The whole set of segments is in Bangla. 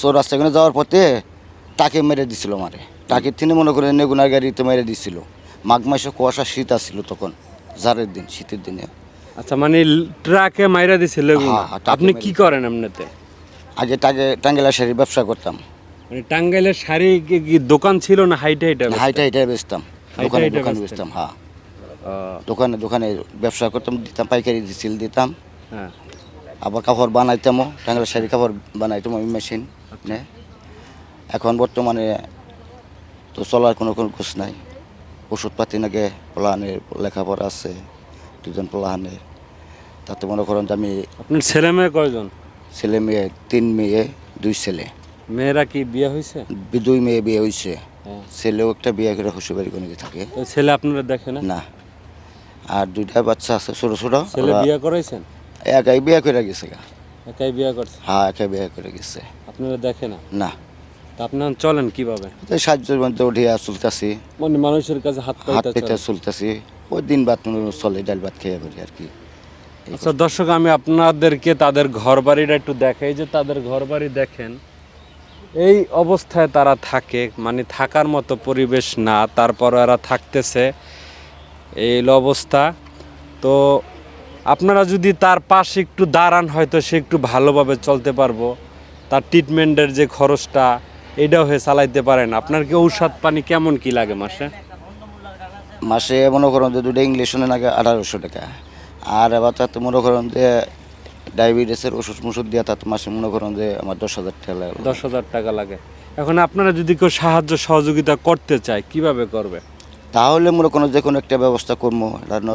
সো রাস্তাখানে যাওয়ার পথে তাকে মেরে দিছিল মারে। তাকে তিনি মনে করেন নেগুনার গাড়িতে মেরে দিছিল। মাঘ মাসে কুয়াশা শীত আসছিল তখন জারের দিন শীতের দিনে। আচ্ছা মানে ট্রাকে মাইরা দিছিল? হ্যাঁ, হ্যাঁ, আপনি কি করেন এমনিতে? আগে টাকে টাঙ্গেলা শাড়ি ব্যবসা করতাম। মানে টাঙ্গাইলের শাড়ি কি দোকান ছিল না হাইটে হাইটে হাইটা হাইটা বেচতাম। দোকানে দোকানে বেচতাম হ্যাঁ। দোকানে দোকানে ব্যবসা করতাম দিতাম পাইকারি সিল দিতাম। হ্যাঁ। আবার কাপড় বানাইতামও টাঙ্গেলা শাড়ি কাপড় বানাইতাম ওই মেশিন নে। এখন বর্তমানে তো চলার কোনো কোনো কোচ নাই। ওষুধপাতি নাকি পোলাহানের লেখাপড়া আছে দুজন পোলাহানের তাতে মনে করেন যে আমি আপনার ছেলে মেয়ে কয়জন? ছেলে মেয়ে তিন মেয়ে দুই ছেলে। মেয়েরা কি বিয়ে হয়েছে দুই মেয়ে বিয়ে হয়েছে হ্যাঁ। ছেলেও একটা বিয়ে করে শ্বশুরবাড়ি কোনো থাকে। ছেলে আপনারা দেখে না? না। আর দুইটা বাচ্চা আছে ছোট ছোট ছেলে বিয়ে করাইছেন? একাই বিয়ে করে গেছে গা। একাই বিয়ে করছে? হ্যাঁ একাই বিয়ে করে গেছে। আপনারা দেখে না? না। তা আপনারা চলেন কীভাবে? তো সাহায্যের মধ্যে উঠিয়া চলতেছি। মানে মানুষের কাছে হাত হাত পেতে চলতেছি। ওই দিন ভাত চলে ডাল ভাত খেয়ে পারি আর কি। আচ্ছা দর্শক আমি আপনাদেরকে তাদের ঘর বাড়িটা একটু দেখাই। যে তাদের ঘর বাড়ি দেখেন এই অবস্থায় তারা থাকে মানে থাকার মতো পরিবেশ না তারপর এরা থাকতেছে। এই অবস্থা। তো আপনারা যদি তার পাশে একটু দাঁড়ান হয়তো সে একটু ভালোভাবে চলতে পারব। তার ট্রিটমেন্টের যে খরচটা এটাও হয়ে চালাইতে পারেন। আপনার কি ঔষধ পানি কেমন কি লাগে মাসে? মাসে মনে করেন যে দুটো ইংলিশ শুনে নাকি আঠারোশো টাকা। আর এবার তাতে মনে করেন যে ডায়াবেটিসের ওষুধ মুষুধ দিয়া তাতে মাসে মনে করেন যে আমার দশ হাজার টাকা লাগে। দশ হাজার টাকা লাগে। এখন আপনারা যদি কেউ সাহায্য সহযোগিতা করতে চায় কীভাবে করবে? তাহলে মনে কোনো যে কোনো একটা ব্যবস্থা করব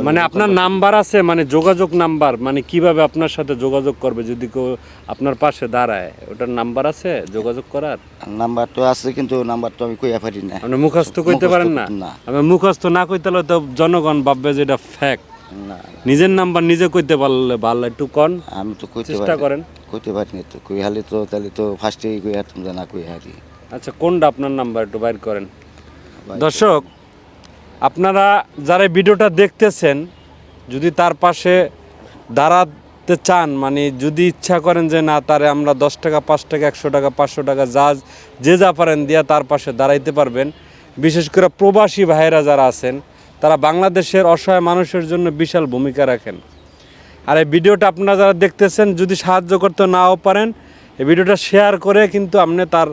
মানে আপনার নাম্বার আছে মানে যোগাযোগ নাম্বার মানে কীভাবে আপনার সাথে যোগাযোগ করবে যদি কেউ আপনার পাশে দাঁড়ায়? ওটার নাম্বার আছে যোগাযোগ করার? নাম্বার তো আছে কিন্তু নাম্বার তো আমি কইয়া পারি না। আপনি মুখস্থ কইতে পারেন না। আমি মুখস্থ না কইতে হলে তো জনগণ ভাববে যে এটা ফ্যাক না নিজের নাম্বার নিজে কইতে পারলে ভালো একটু কন। আমি তো কইতে চেষ্টা করেন। কইতে পারি না তো কই হালি তো তাহলে তো ফার্স্টেই কই হারতাম যে না কই হারি আচ্ছা কোনটা আপনার নাম্বার একটু বাইর করেন? দর্শক আপনারা যারা ভিডিওটা দেখতেছেন, যদি তার পাশে দাঁড়াতে চান মানে যদি ইচ্ছা করেন যে না, তারে আমরা দশ টাকা, পাঁচ টাকা, একশো টাকা, পাঁচশো টাকা, যা যে যা পারেন দিয়া তার পাশে দাঁড়াইতে পারবেন। বিশেষ করে প্রবাসী ভাইয়েরা যারা আছেন, তারা বাংলাদেশের অসহায় মানুষের জন্য বিশাল ভূমিকা রাখেন। আর এই ভিডিওটা আপনারা যারা দেখতেছেন, যদি সাহায্য করতে নাও পারেন, এই ভিডিওটা শেয়ার করে কিন্তু আপনি তার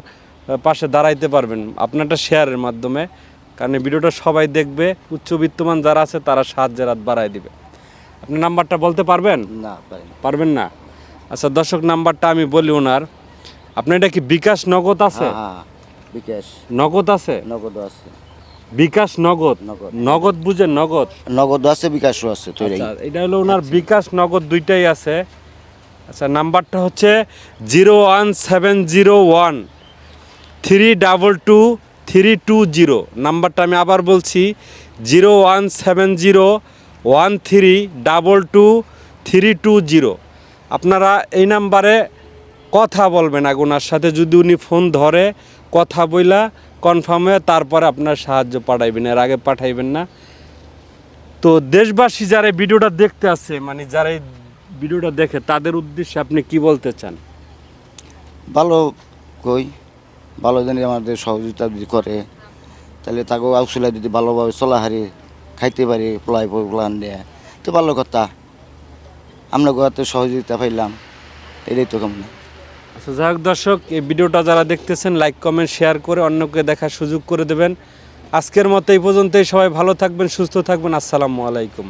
পাশে দাঁড়াইতে পারবেন, আপনারটা শেয়ারের মাধ্যমে। কারণ এই ভিডিওটা সবাই দেখবে উচ্চবিত্তমান যারা আছে তারা সাহায্যের হাত বাড়ায় দিবে। আপনি নাম্বারটা বলতে পারবেন? না পারি না। পারবেন না? আচ্ছা দর্শক নাম্বারটা আমি বলি ওনার। আপনার এটা কি বিকাশ নগদ আছে? হ্যাঁ হ্যাঁ বিকাশ। নগদ আছে? নগদ আছে। বিকাশ নগদ? নগদ। নগদ বুঝে নগদ? নগদ আছে বিকাশও আছে আচ্ছা এটা হলো ওনার বিকাশ নগদ দুইটাই আছে। আচ্ছা নাম্বারটা হচ্ছে zero one seven zero one three double two three two zero, নাম্বারটা আমি আবার বলছি, zero one seven zero, one three double two three two zero. আপনারা এই নাম্বারে কথা বলবেন আগুনার সাথে, যদি উনি ফোন ধরে কথা বইলা কনফার্ম হয়ে তারপরে আপনার সাহায্য পাঠাইবেন, এর আগে পাঠাইবেন না। তো দেশবাসী যারা ভিডিওটা দেখতে আছে মানে যারা এই ভিডিওটা দেখে, তাদের উদ্দেশ্যে আপনি কি বলতে চান? ভালো কই। ভালো জানি আমাদের সহযোগিতা যদি করে, তাহলে তাকে আউসুলা যদি ভালোভাবে চলা হারি খাইতে পারি, পোলাই পোলান দিয়ে। তো ভালো কথা। আমরা গোয়াতে সহযোগিতা পাইলাম। এটাই তো কেমন। আচ্ছা যাই হোক দর্শক, এই ভিডিওটা যারা দেখতেছেন, লাইক, কমেন্ট, শেয়ার করে অন্যকে দেখার সুযোগ করে দেবেন। আজকের মতো এই পর্যন্তই। সবাই ভালো থাকবেন, সুস্থ থাকবেন। আসসালামু আলাইকুম।